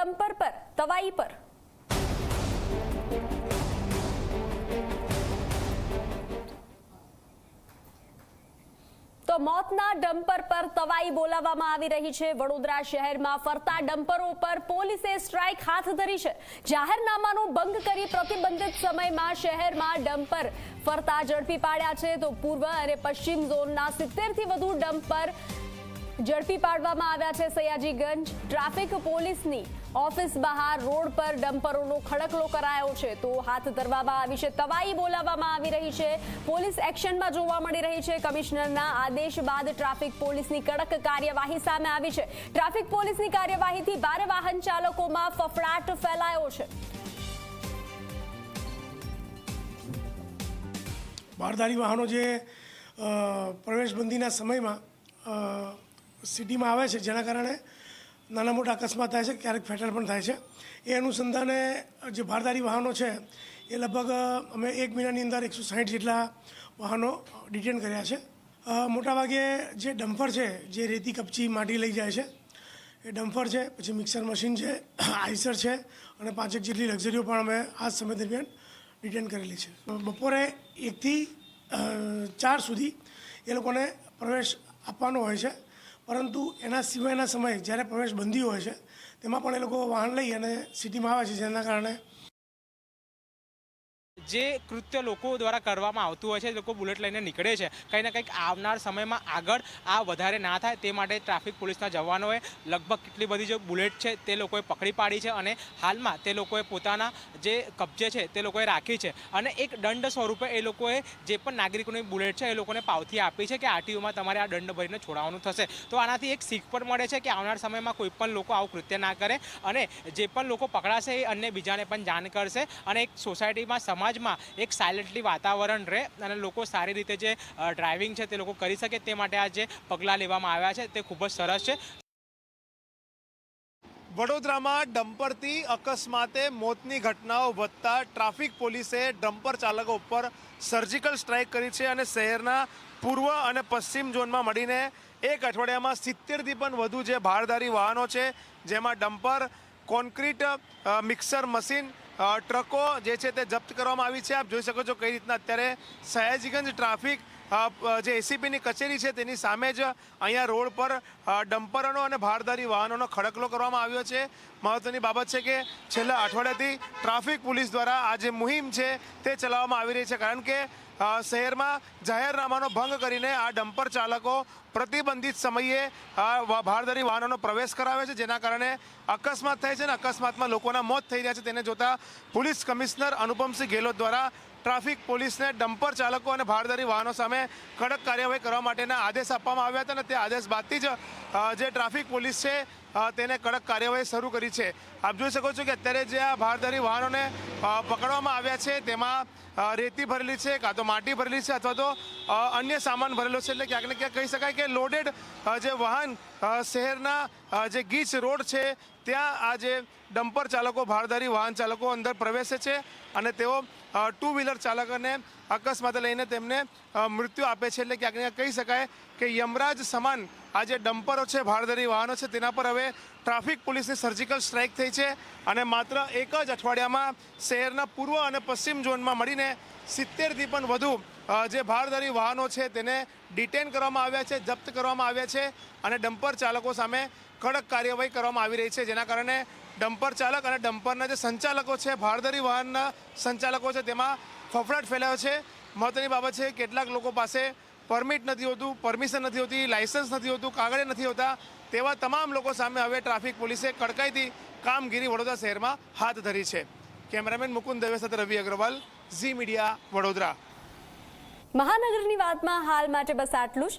Dumper પર, તવાઈ પર. તો મોતના ડમ્પર પર તવાઈ બોલાવવામાં આવી રહી છે. વડોદરા શહેરમાં ફરતા ડમ્પરો પર પોલીસે સ્ટ્રાઇક હાથ ધરી છે. જાહેરનામાનો ભંગ કરી પ્રતિબંધિત સમયમાં શહેરમાં ડમ્પર ફરતા ઝડપી પાડ્યા છે. તો પૂર્વ અને પશ્ચિમ ઝોનના સિત્તેરથી વધુ ડમ્પર ઝડપી પાડવામાં આવ્યા છે સયાજીગંજ. ટ્રાફિક પોલીસની ઓફિસ બહાર રોડ પર ડમ્પરોનો ખડકલો કરાયો છે તો હાથ ધરવામાં આવી છે. તવાઈ બોલાવવામાં આવી રહી છે. પોલીસ એક્શનમાં જોવા મળી રહી છે. કમિશનરના આદેશ બાદ ટ્રાફિક પોલીસની કડક કાર્યવાહી સામે આવી છે. ટ્રાફિક પોલીસની કાર્યવાહીથી ભારે વાહન ચાલકોમાં ફફડાટ ફેલાયો છે. બારદારી વાહનો જે પ્રવેશબંધીના સમયમાં સિટીમાં આવે છે, જેના કારણે નાના મોટા અકસ્માત થાય છે, ક્યારેક ફેટલ પણ થાય છે. એ અનુસંધાને જે ભારદારી વાહનો છે, એ લગભગ અમે એક મહિનાની અંદર એકસો સાહીઠ જેટલા વાહનો ડિટેન કર્યા છે. મોટાભાગે જે ડમ્ફર છે, જે રેતી કપચી માટી લઈ જાય છે, એ ડમ્ફર છે, પછી મિક્સર મશીન છે, આઈસર છે, અને પાંચેક જેટલી લક્ઝરીઓ પણ અમે આ સમય દરમિયાન ડિટેન કરેલી છે. બપોરે એકથી ચાર સુધી એ લોકોને પ્રવેશ આપવાનો હોય છે. પરંતુ એના સિવાયના સમયે જ્યારે પ્રવેશ બંધી હોય છે, તેમાં પણ એ લોકો વાહન લઈ અને સિટીમાં આવે છે, જેના કારણે જે કૃત્ય લોકો દ્વારા કરવામાં આવતું હોય છે લોકો બુલેટ લઈને નીકળે છે. કંઈ ને કંઈક આવનાર સમયમાં આગળ આ વધારે ના થાય તે માટે ટ્રાફિક પોલીસના જવાનોએ લગભગ કેટલી બધી જે બુલેટ છે, તે લોકોએ પકડી પાડી છે અને હાલમાં તે લોકોએ પોતાના જે કબજે છે, તે લોકોએ રાખી છે. અને એક દંડ સ્વરૂપે એ લોકોએ જે પણ નાગરિકોની બુલેટ છે, એ લોકોને પાવતી આપી છે કે આરટીઓમાં તમારે આ દંડ ભરીને છોડાવવાનું થશે. તો આનાથી એક શીખ પણ મળે છે કે આવનાર સમયમાં કોઈ પણ લોકો આવું કૃત્ય ના કરે અને જે પણ લોકો પકડાશે એ અન્ય બીજાને પણ જાણ કરશે અને એક સોસાયટીમાં સમાજમાં એક સાયલેન્ટલી વાતાવરણ રહે અને લોકો સારી રીતે જે ડ્રાઇવિંગ છે તે લોકો કરી શકે તે માટે આ જે પગલાં લેવામાં આવ્યા છે તે ખૂબ જ સરસ છે. વડોદરામાં ડમ્પરથી અકસ્માતે મોતની ઘટનાઓ વધતા ટ્રાફિક પોલીસે ડમ્પર ચાલકો ઉપર સર્જિકલ સ્ટ્રાઇક કરી છે અને શહેરના પૂર્વ અને પશ્ચિમ ઝોનમાં મળીને એક અઠવાડિયામાં સિત્તેરથી પણ વધુ જે ભારદારી વાહનો છે, જેમાં ડમ્પર, કોન્ક્રીટ મિક્સર મશીન ટ્રકો જે છે તે જપ્ત કરવામાં આવી છે. આપ જોઈ શકો છો કઈ રીતના અત્યારે સયાજીગંજ ટ્રાફિક જે એસીપીની કચેરી છે, તેની સામે જ અહીંયા રોડ પર ડમ્પરનો અને ભારદારી વાહનોનો ખડકલો કરવામાં આવ્યો છે. મહત્વની બાબત છે કે છેલ્લા અઠવાડિયાથી ટ્રાફિક પોલીસ દ્વારા આ જે મુહિમ છે, તે ચલાવવામાં આવી રહી છે. કારણ કે શહેરમાં જાહેરનામાનો ભંગ કરીને આ ડમ્પર ચાલકો પ્રતિબંધિત સમયે ભારદારી વાહનોનો પ્રવેશ કરાવે છે, જેના કારણે અકસ્માત થાય છે અને અકસ્માતમાં લોકોના મોત થઈ રહ્યા છે. તેને જોતા પોલીસ કમિશનર અનુપમસિંહ ગેહલોત દ્વારા ટ્રાફિક પોલીસને ડમ્પર ચાલકો અને ભારદારી વાહનો સામે કડક કાર્યવાહી કરવા માટેના આદેશ આપવામાં આવ્યા હતા અને તે આદેશ બાદથી જ જે ટ્રાફિક પોલીસ છે તેને કડક કાર્યવાહી શરૂ કરી છે. આપ જોઈ શકો છો કે અત્યારે જે આ ભારદારી વાહનોને પકડવામાં આવ્યા છે, તેમાં રેતી ભરેલી છે, કાં તો માટી ભરેલી છે, અથવા તો અન્ય સામાન ભરેલો છે. એટલે ક્યાંક ને ક્યાંક કહી શકાય કે લોડેડ જે વાહન શહેરના જે ગીચ રોડ છે, ત્યાં આ જે ડમ્પર ચાલકો ભારદારી વાહન ચાલકો અંદર પ્રવેશે છે અને તેઓ ટુ વ્હીલર ચાલકોને અકસ્માતે લઈને તેમને મૃત્યુ આપે છે. એટલે ક્યાંક ક્યાંક કહી શકાય કે યમરાજ સમાન આ જે ડમ્પરો છે ભારદારી વાહનો છે, તેના પર હવે ટ્રાફિક પોલીસની સર્જિકલ સ્ટ્રાઇક થઈ છે અને માત્ર એક જ અઠવાડિયામાં શહેરના પૂર્વ અને પશ્ચિમ ઝોનમાં મળીને સિત્તેરથી પણ વધુ જે ભારદારી વાહનો છે તેને ડિટેન કરવામાં આવ્યા છે, જપ્ત કરવામાં આવ્યા છે અને ડમ્પર ચાલકો સામે કડક કાર્યવાહી કરવામાં આવી રહી છે, જેના કારણે ડમ્પર ચાલક અને ડમ્પરના જે સંચાલકો છે ભારદારી વાહનના સંચાલકો છે, તેમાં ફફડાટ ફેલાયો છે. મહત્ત્વની બાબત છે, કેટલાક લોકો પાસે પરમિટ નથી હોતું, પરમિશન નથી હોતી, લાયસન્સ નથી હોતું, કાગળે નથી હોતા, તેવા તમામ લોકો સામે હવે ટ્રાફિક પોલીસે કડકાઈથી કામગીરી વડોદરા શહેરમાં હાથ ધરી છે. કેમેરામેન મુકુંદ દવે સાથે રવિ અગ્રવાલ, ઝી મીડિયા વડોદરા. મહાનગરની વાતમાં હાલ માટે બસ આટલું જ.